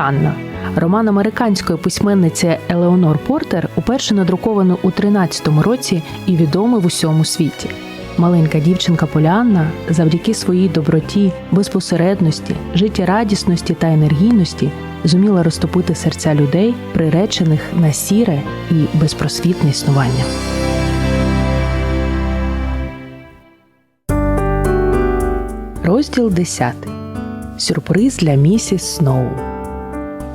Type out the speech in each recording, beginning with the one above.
Поліанна. Роман американської письменниці Елеонор Портер уперше надрукований у 13-му році і відомий в усьому світі. Маленька дівчинка Поліанна завдяки своїй доброті, безпосередності, життєрадісності та енергійності зуміла розтопити серця людей, приречених на сіре і безпросвітне існування. Розділ 10. Сюрприз для місіс Сноу.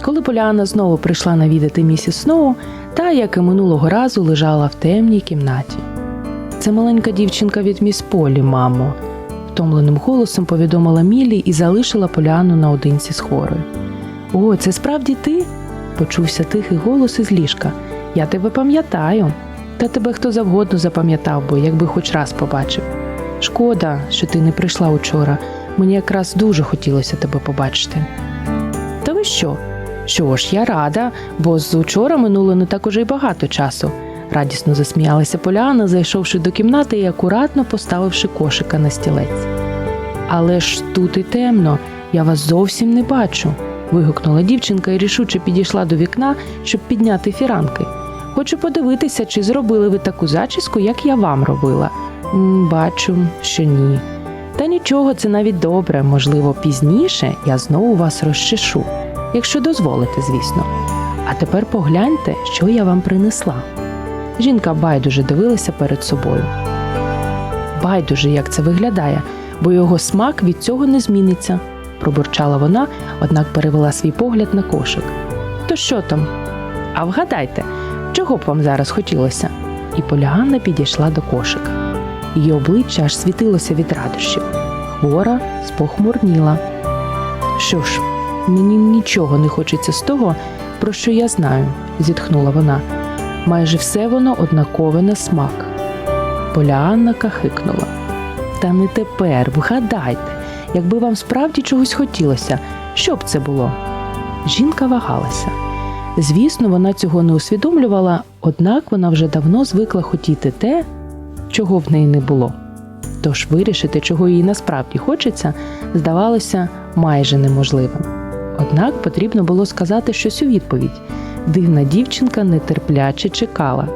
Коли Поліана знову прийшла навідати місіс Сноу, та, як і минулого разу, лежала в темній кімнаті. Це маленька дівчинка від міс Полі, мамо, втомленим голосом повідомила Мілі і залишила Поліану наодинці з хворою. О, це справді ти? почувся тихий голос із ліжка. Я тебе пам'ятаю. Та тебе хто завгодно запам'ятав би, якби хоч раз побачив. Шкода, що ти не прийшла учора. Мені якраз дуже хотілося тебе побачити. Та ви що? Що ж, я рада, бо з учора минуло не так уже й багато часу. Радісно засміялася Поляна, зайшовши до кімнати і акуратно поставивши кошика на стілець. Але ж тут і темно, я вас зовсім не бачу. вигукнула дівчинка і рішуче підійшла до вікна, щоб підняти фіранки. Хочу подивитися, чи зробили ви таку зачіску, як я вам робила. Бачу, що ні. Та нічого, це навіть добре. Можливо, пізніше я знову вас розчешу, якщо дозволите, звісно. А тепер погляньте, що я вам принесла. Жінка байдуже дивилася перед собою. Байдуже, як це виглядає, бо його смак від цього не зміниться, пробурчала вона, однак перевела свій погляд на кошик. То що там? А вгадайте, чого б вам зараз хотілося? І Поляганна підійшла до кошика. Її обличчя аж світилося від радощів. Хвора спохмурніла. Що ж, мені нічого не хочеться з того, про що я знаю, зітхнула вона. Майже все воно однакове на смак. Поліанна кахикнула. Та не тепер, вгадайте, якби вам справді чогось хотілося, що б це було? Жінка вагалася. Звісно, вона цього не усвідомлювала, однак вона вже давно звикла хотіти те, чого в неї не було. Тож вирішити, чого їй насправді хочеться, здавалося майже неможливим. Однак потрібно було сказати щось у відповідь. Дивна дівчинка нетерпляче чекала.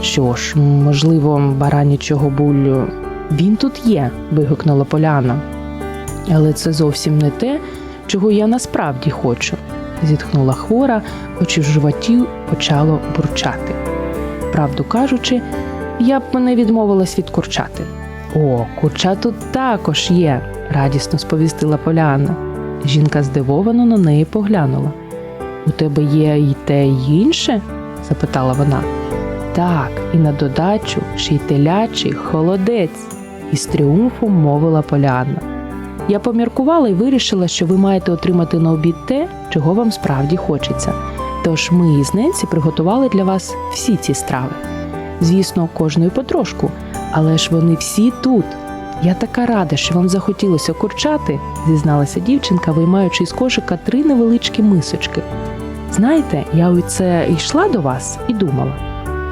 Що ж, можливо, баранячого булю. Він тут є, вигукнула Поляна. Але це зовсім не те, чого я насправді хочу, зітхнула хвора, хоч і в животі почало бурчати. Правду кажучи, я б мене відмовилась від курчати. О, курча тут також є, радісно сповістила Поляна. Жінка здивовано на неї поглянула. У тебе є і те, й інше? запитала вона. Так, і на додачу ще й телячий холодець, із тріумфом мовила Поліанна. Я поміркувала і вирішила, що ви маєте отримати на обід те, чого вам справді хочеться. Тож ми із Ненсі приготували для вас всі ці страви. Звісно, кожної потрошку, але ж вони всі тут. Я така рада, що вам захотілося курчати, зізналася дівчинка, виймаючи з кошика три невеличкі мисочки. Знаєте, я оце йшла до вас і думала.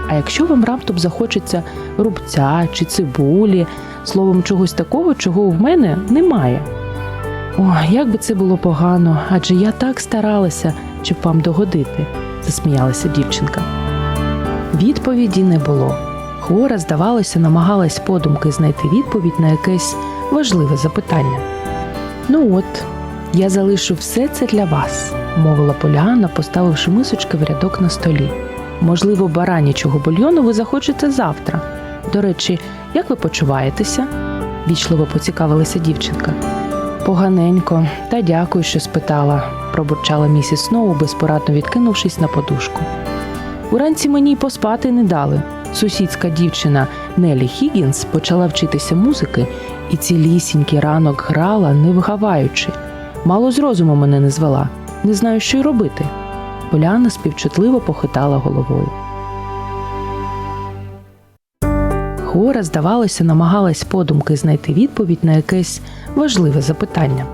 А якщо вам раптом захочеться рубця чи цибулі, словом, чогось такого, чого в мене немає. О, як би це було погано, адже я так старалася, щоб вам догодити, засміялася дівчинка. Відповіді не було. Хвора, здавалося, намагалась подумки знайти відповідь на якесь важливе запитання. Ну от, я залишу все це для вас, мовила Поліанна, поставивши мисочки в рядок на столі. Можливо, баранячого бульйону ви захочете завтра. До речі, як ви почуваєтеся? вічливо поцікавилася дівчинка. Поганенько, та дякую, що спитала, пробурчала місіс Сноу, безпорадно відкинувшись на подушку. Уранці мені й поспати не дали. Сусідська дівчина Нелі Хіггінс почала вчитися музики і цілісінький ранок грала, не вгаваючи. Мало з розуму мене не звела. Не знаю, що й робити. Поляна співчутливо похитала головою. Хвора, здавалося, намагалась подумки знайти відповідь на якесь важливе запитання.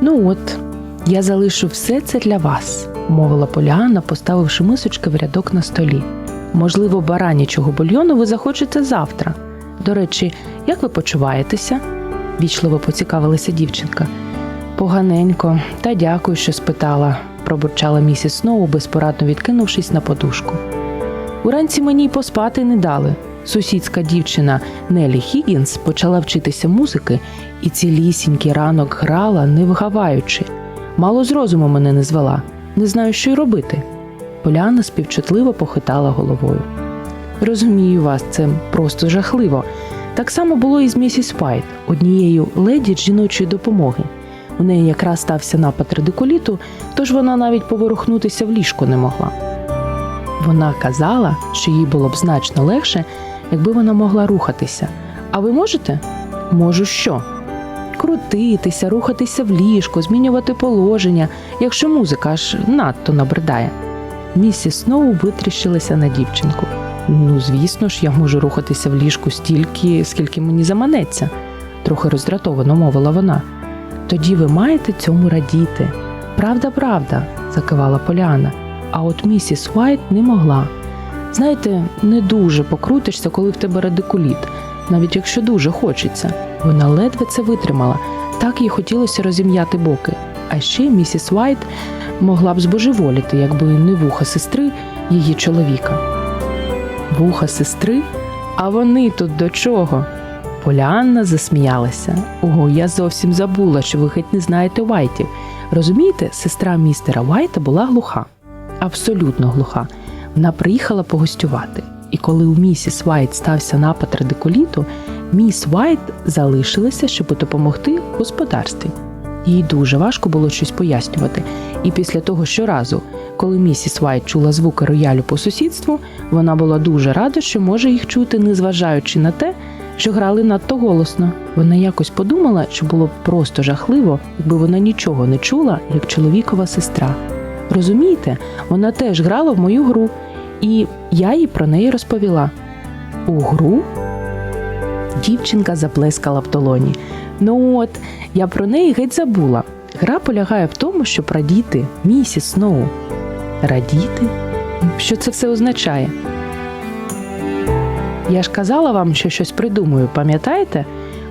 Ну от, я залишу все це для вас, мовила Поліанна, поставивши мисочки в рядок на столі. Можливо, баранячого бульйону ви захочете завтра. До речі, як ви почуваєтеся? вічливо поцікавилася дівчинка. Поганенько, та дякую, що спитала, пробурчала місіс Сноу, безпорадно відкинувшись на подушку. Уранці мені й поспати не дали. Сусідська дівчина Нелі Хіггінс почала вчитися музики і цілісінький ранок грала, не вгаваючи. Мало з розуму мене не звела. Не знаю, що й робити. Поляна співчутливо похитала головою. Розумію вас, це просто жахливо. Так само було і з місіс Пайт, однією леді жіночої допомоги. У неї якраз стався напад радикуліту, тож вона навіть поворухнутися в ліжку не могла. Вона казала, що їй було б значно легше, якби вона могла рухатися. А ви можете? Можу що? Крутитися, рухатися в ліжко, змінювати положення, якщо музика аж надто набридає. Місіс Сноу витріщилася на дівчинку. Ну, звісно ж, я можу рухатися в ліжку стільки, скільки мені заманеться, трохи роздратовано мовила вона. Тоді ви маєте цьому радіти. Правда, правда, закивала Поліана. А от місіс Уайт не могла. Знаєте, не дуже покрутишся, коли в тебе радикуліт, навіть якщо дуже хочеться. Вона ледве це витримала, так їй хотілося розім'яти боки. А ще місіс Уайт могла б збожеволіти, якби не вуха сестри її чоловіка. Вуха сестри? А вони тут до чого? Поліанна засміялася. Ого, я зовсім забула, що ви геть не знаєте Уайтів. Розумієте, сестра містера Уайта була глуха, абсолютно глуха. Вона приїхала погостювати. І коли у місіс Уайт стався напад радикуліту, міс Уайт залишилася, щоб допомогти господарстві. Їй дуже важко було щось пояснювати. І після того щоразу, коли місіс Уайт чула звуки роялю по сусідству, вона була дуже рада, що може їх чути, незважаючи на те, що грали надто голосно. Вона якось подумала, що було б просто жахливо, якби вона нічого не чула, як чоловікова сестра. Розумієте, вона теж грала в мою гру, і я їй про неї розповіла. У гру? Дівчинка заплескала в долоні. Ну от, я про неї геть забула. Гра полягає в тому, щоб радіти, місіс Сноу. Радіти? Що це все означає? Я ж казала вам, що щось придумаю, пам'ятаєте?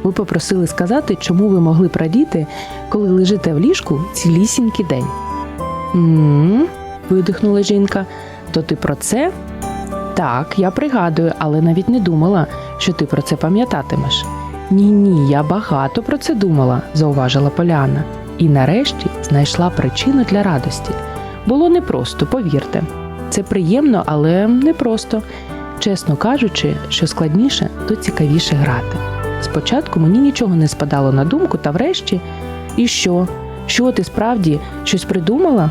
Ви попросили сказати, чому ви могли б радіти, коли лежите в ліжку цілісінький день. м видихнула жінка. То ти про це? Так, я пригадую, але навіть не думала, що ти про це пам'ятатимеш. Ні, ні, я багато про це думала, зауважила Поляна. І нарешті знайшла причину для радості. Було непросто, повірте. Це приємно, але непросто. Чесно кажучи, що складніше, то цікавіше грати. Спочатку мені нічого не спадало на думку, та врешті, і що? Що ти справді щось придумала?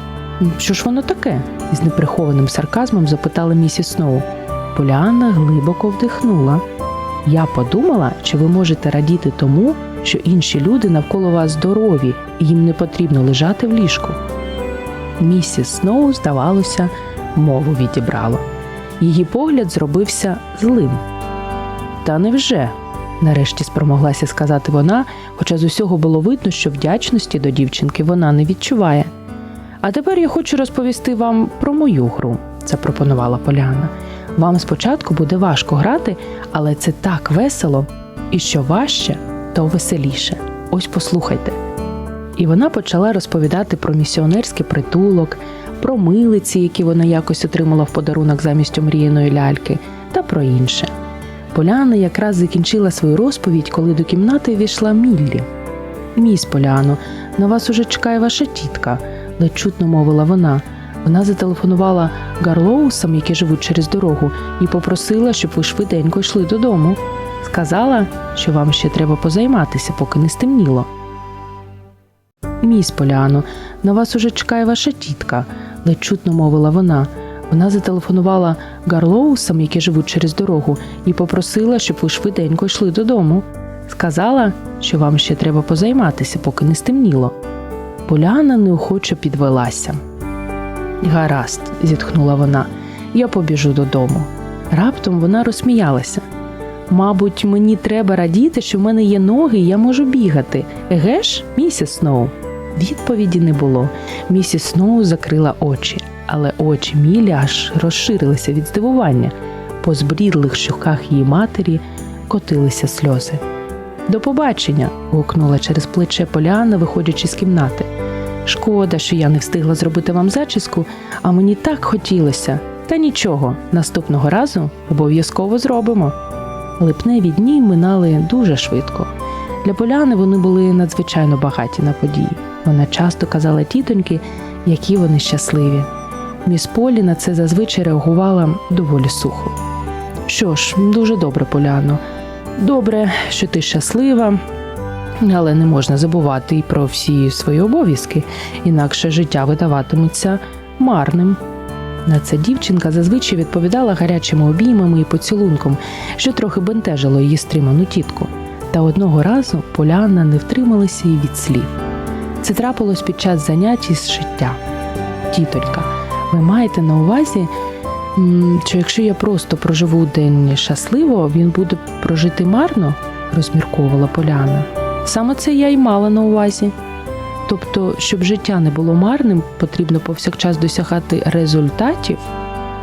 Що ж воно таке? з неприхованим сарказмом запитала місіс Сноу. Поліанна глибоко вдихнула. Я подумала, що ви можете радіти тому, що інші люди навколо вас здорові і їм не потрібно лежати в ліжку. Місіс Сноу, здавалося, мову відібрала. Її погляд зробився злим. Та невже? нарешті спромоглася сказати вона, хоча з усього було видно, що вдячності до дівчинки вона не відчуває. А тепер я хочу розповісти вам про мою гру, запропонувала Поляна. Вам спочатку буде важко грати, але це так весело, і що важче, то веселіше. Ось послухайте. І вона почала розповідати про місіонерський притулок, про милиці, які вона якось отримала в подарунок замість омріяної ляльки, та про інше. Поляна якраз закінчила свою розповідь, коли до кімнати війшла Міллі. Міс Поляно, на вас уже чекає ваша тітка, ледь чутно мовила вона. Вона зателефонувала Гарлоусам, які живуть через дорогу, і попросила, щоб ви швиденько йшли додому. Сказала, що вам ще треба позайматися, поки не стемніло. Міс Поляно, на вас уже чекає ваша тітка, ледь чутно мовила вона. Вона зателефонувала Гарлоусам, які живуть через дорогу, і попросила, щоб ви швиденько йшли додому. Сказала, що вам ще треба позайматися, поки не стемніло. Поляна неохоче підвелася. Гаразд, зітхнула вона, я побіжу додому. Раптом вона розсміялася. Мабуть, мені треба радіти, що в мене є ноги, і я можу бігати. Еге ж, місіс Сноу? Відповіді не було. Місіс Сноу закрила очі, але очі Мілі аж розширилися від здивування. По збрідлих щоках її матері котилися сльози. До побачення. гукнула через плече Поліана, виходячи з кімнати. Шкода, що я не встигла зробити вам зачіску, а мені так хотілося. Та нічого, наступного разу обов'язково зробимо. Липневі дні минали дуже швидко. Для Поляни вони були надзвичайно багаті на події. Вона часто казала тітоньки, які вони щасливі. Міс Полі на це зазвичай реагувала доволі сухо. Що ж, дуже добре, Поляно. Добре, що ти щаслива, але не можна забувати і про всі свої обов'язки, інакше життя видаватиметься марним. На це дівчинка зазвичай відповідала гарячими обіймами і поцілунком, що трохи бентежило її стриману тітку. Та одного разу Поляна не втрималася і від слів. Це трапилось під час занять із життя. Тітонька, ви маєте на увазі, що якщо я просто проживу день щасливо, він буде прожити марно, розмірковувала Поляна. Саме це я й мала на увазі. Тобто, щоб життя не було марним, потрібно повсякчас досягати результатів.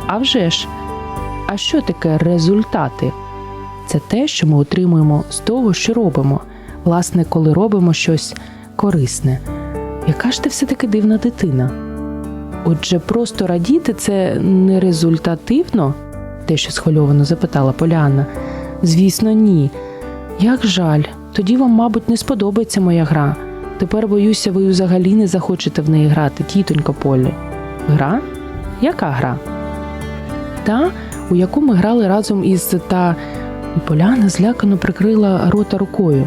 А вже ж, а що таке результати? Це те, що ми отримуємо з того, що робимо. Власне, коли робимо щось корисне. Яка ж ти все-таки дивна дитина? Отже, просто радіти це не результативно? те, що схвильовано запитала Поліанна. Звісно, ні. Як жаль, тоді вам, мабуть, не сподобається моя гра. Тепер боюся, ви взагалі не захочете в неї грати, тітонька Полі. Гра? Яка гра? Та, у яку ми грали разом із та. І Поляна злякано прикрила рота рукою.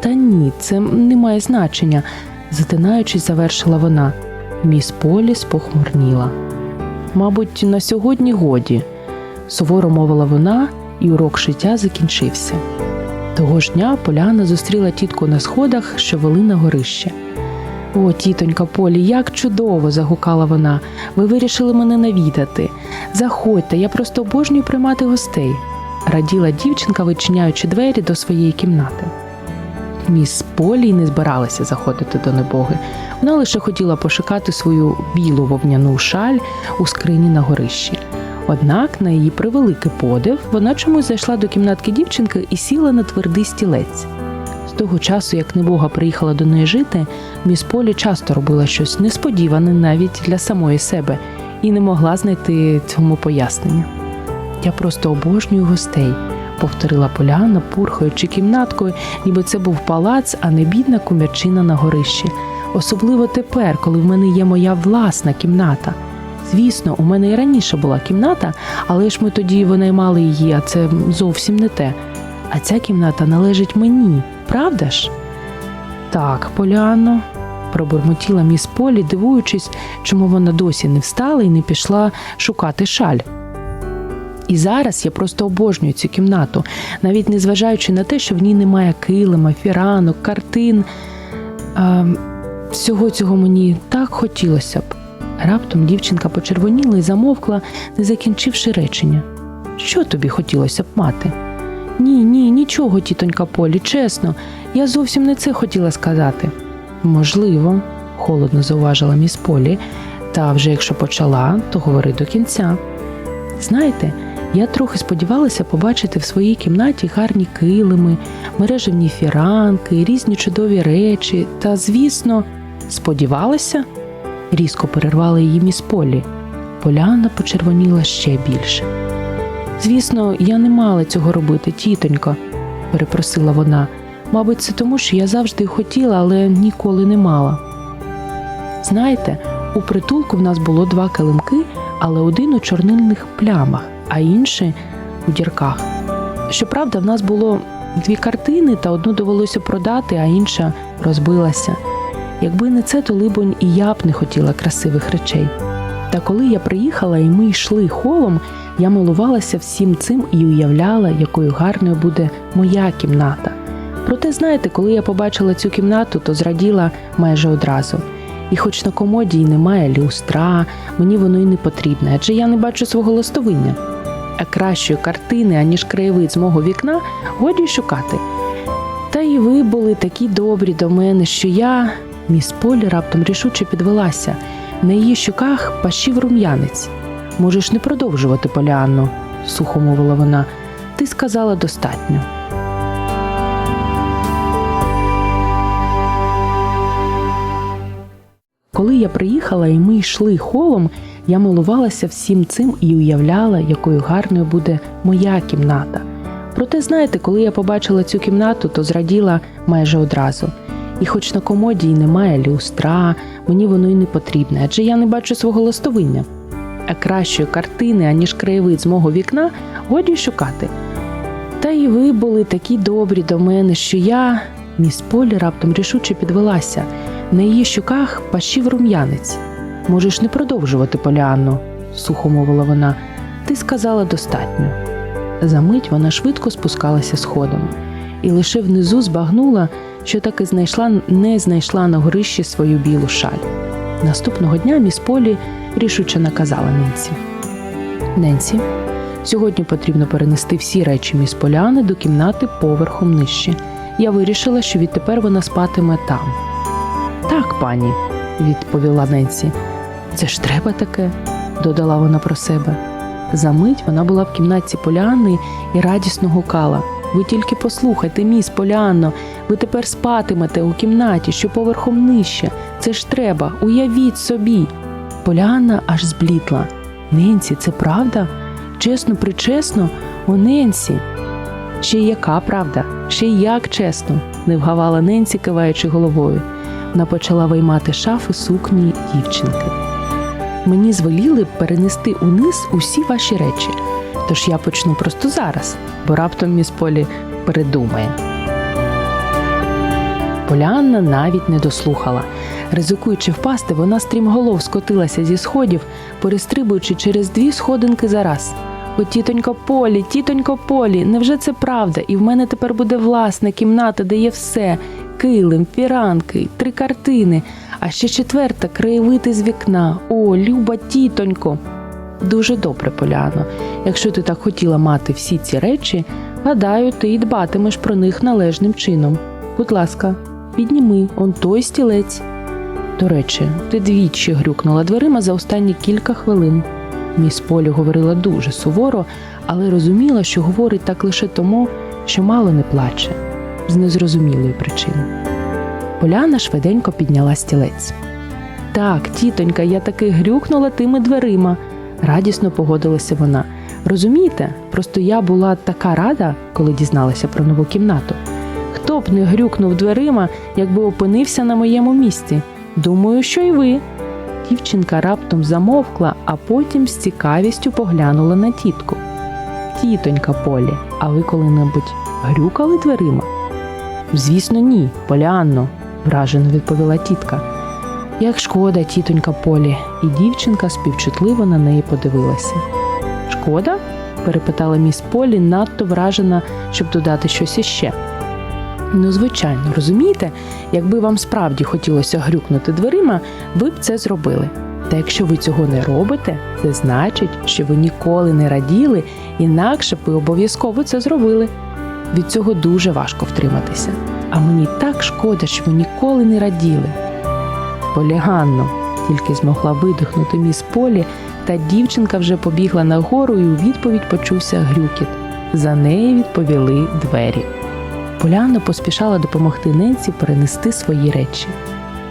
Та ні, це не має значення, затинаючись, завершила вона. Міс Полі спохмурніла. Мабуть, на сьогодні годі, суворо мовила вона, і урок шиття закінчився. Того ж дня Поляна зустріла тітку на сходах, що вели на горище. О, тітонька Полі, як чудово! загукала вона. Ви вирішили мене навідати. Заходьте, я просто обожнюю приймати гостей, раділа дівчинка, відчиняючи двері до своєї кімнати. Міс Полі не збиралася заходити до небоги. Вона лише хотіла пошукати свою білу вовняну шаль у скрині на горищі. Однак, на її превеликий подив, вона чомусь зайшла до кімнатки дівчинки і сіла на твердий стілець. З того часу, як небога приїхала до неї жити, міс Полі часто робила щось несподіване навіть для самої себе і не могла знайти цьому пояснення. Я просто обожнюю гостей, повторила Поляна, пурхаючи кімнаткою, ніби це був палац, а не бідна комірчина на горищі. Особливо тепер, коли в мене є моя власна кімната. Звісно, у мене і раніше була кімната, але ж ми тоді винаймали її, а це зовсім не те. А ця кімната належить мені, правда ж? Так, Поляно, пробурмотіла міс Полі, дивуючись, чому вона досі не встала і не пішла шукати шаль. І зараз я просто обожнюю цю кімнату, навіть незважаючи на те, що в ній немає килима, фіранок, картин. А, всього цього мені так хотілося б. Раптом дівчинка почервоніла і замовкла, не закінчивши речення. Що тобі хотілося б мати? Ні, ні, нічого, тітонька Полі, чесно, я зовсім не це хотіла сказати. Можливо, холодно зауважила міс Полі, та вже якщо почала, то говори до кінця. Знаєте, я трохи сподівалася побачити в своїй кімнаті гарні килими, мережевні фіранки, різні чудові речі, та, звісно, сподівалася? Різко перервала її міс Полі. Поляна почервоніла ще більше. Звісно, я не мала цього робити, тітонько, перепросила вона. Мабуть, це тому, що я завжди хотіла, але ніколи не мала. Знаєте, у притулку в нас було два килимки, але один у чорнильних плямах, а інший у дірках. Щоправда, в нас було дві картини, та одну довелося продати, а інша розбилася. Якби не це, то либонь і я б не хотіла красивих речей. Та коли я приїхала і ми йшли холом, я милувалася всім цим і уявляла, якою гарною буде моя кімната. Проте, знаєте, коли я побачила цю кімнату, то зраділа майже одразу. І хоч на комоді й немає люстра, мені воно й не потрібне, адже я не бачу свого листовиння. А кращої картини, аніж краєвид з мого вікна, годі шукати. Та і ви були такі добрі до мене, що я. Міс Полі раптом рішуче підвелася. На її щоках пащив рум'янець. Можеш не продовжувати, Поліанно, сухо мовила вона. Ти сказала достатньо. коли я приїхала і ми йшли холом, я милувалася всім цим і уявляла, якою гарною буде моя кімната. Проте, знаєте, коли я побачила цю кімнату, то зраділа майже одразу. І хоч на комоді й немає люстра, мені воно й не потрібне, адже я не бачу свого ластовиння. А кращої картини, аніж краєвид з мого вікна, годі шукати. Та і ви були такі добрі до мене, що я, міс Полі раптом рішуче підвелася. На її щуках пащив рум'янець. Можеш не продовжувати, Поліанно, сухо мовила вона. Ти сказала достатньо. Замить вона швидко спускалася сходами, і лише внизу збагнула, що таки знайшла, не знайшла на горищі свою білу шаль. Наступного дня міс Полі рішуче наказала Ненсі. Ненсі, сьогодні потрібно перенести всі речі міс Поляни до кімнати поверхом нижче. Я вирішила, що відтепер вона спатиме там. Так, пані, відповіла Ненсі. Це ж треба таке, додала вона про себе. Замить вона була в кімнаті Поліанни і радісно гукала. Ви тільки послухайте, міс Поліанно, ви тепер спатимете у кімнаті, що поверхом нижче. Це ж треба, уявіть собі. Поліанна аж зблітла. Ненсі, це правда? Чесно, причесно, о Ненсі. Ще яка правда, ще як чесно, не вгавала Ненсі, киваючи головою. Вона почала виймати шафи сукні дівчинки. Мені звеліли перенести униз усі ваші речі. Тож я почну просто зараз, бо раптом міс Полі передумає. Поліанна навіть не дослухала. Ризикуючи впасти, вона стрімголов скотилася зі сходів, перестрибуючи через дві сходинки за раз. О, тітонько Полі, тітонько Полі, невже це правда? І в мене тепер буде власна кімната, де є все: килим, фіранки, три картини, а ще четверта краєвид із вікна. О, люба тітонько. Дуже добре, Поляно. Якщо ти так хотіла мати всі ці речі, гадаю, ти й дбатимеш про них належним чином. Будь ласка, підніми он той стілець. До речі, ти двічі грюкнула дверима за останні кілька хвилин. Міс Полі говорила дуже суворо, але розуміла, що говорить так лише тому, що мало не плаче, з незрозумілої причини. Поляна швиденько підняла стілець. Так, тітонька, я таки грюкнула тими дверима, радісно погодилася вона. Розумієте, просто я була така рада, коли дізналася про нову кімнату. Хто б не грюкнув дверима, якби опинився на моєму місці. Думаю, що й ви. Дівчинка раптом замовкла, а потім з цікавістю поглянула на тітку. Тітонька Полі, а ви коли-небудь грюкали дверима? Звісно, ні, Поліанно, вражено відповіла тітка. Як шкода, тітонька Полі, і дівчинка співчутливо на неї подивилася. Шкода? перепитала міс Полі, надто вражена, щоб додати щось іще. Ну, звичайно, розумієте, якби вам справді хотілося грюкнути дверима, ви б це зробили. Та якщо ви цього не робите, це значить, що ви ніколи не раділи, інакше б ви обов'язково це зробили. Від цього дуже важко втриматися. А мені так шкода, що ви ніколи не раділи. Поліганно, тільки змогла видихнути міс Полі, та дівчинка вже побігла нагору і у відповідь почувся грюкіт. За неї відповіли двері. Поляна поспішала допомогти Ненсі перенести свої речі.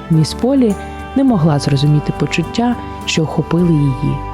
Міс Полі не могла зрозуміти почуття, що охопили її.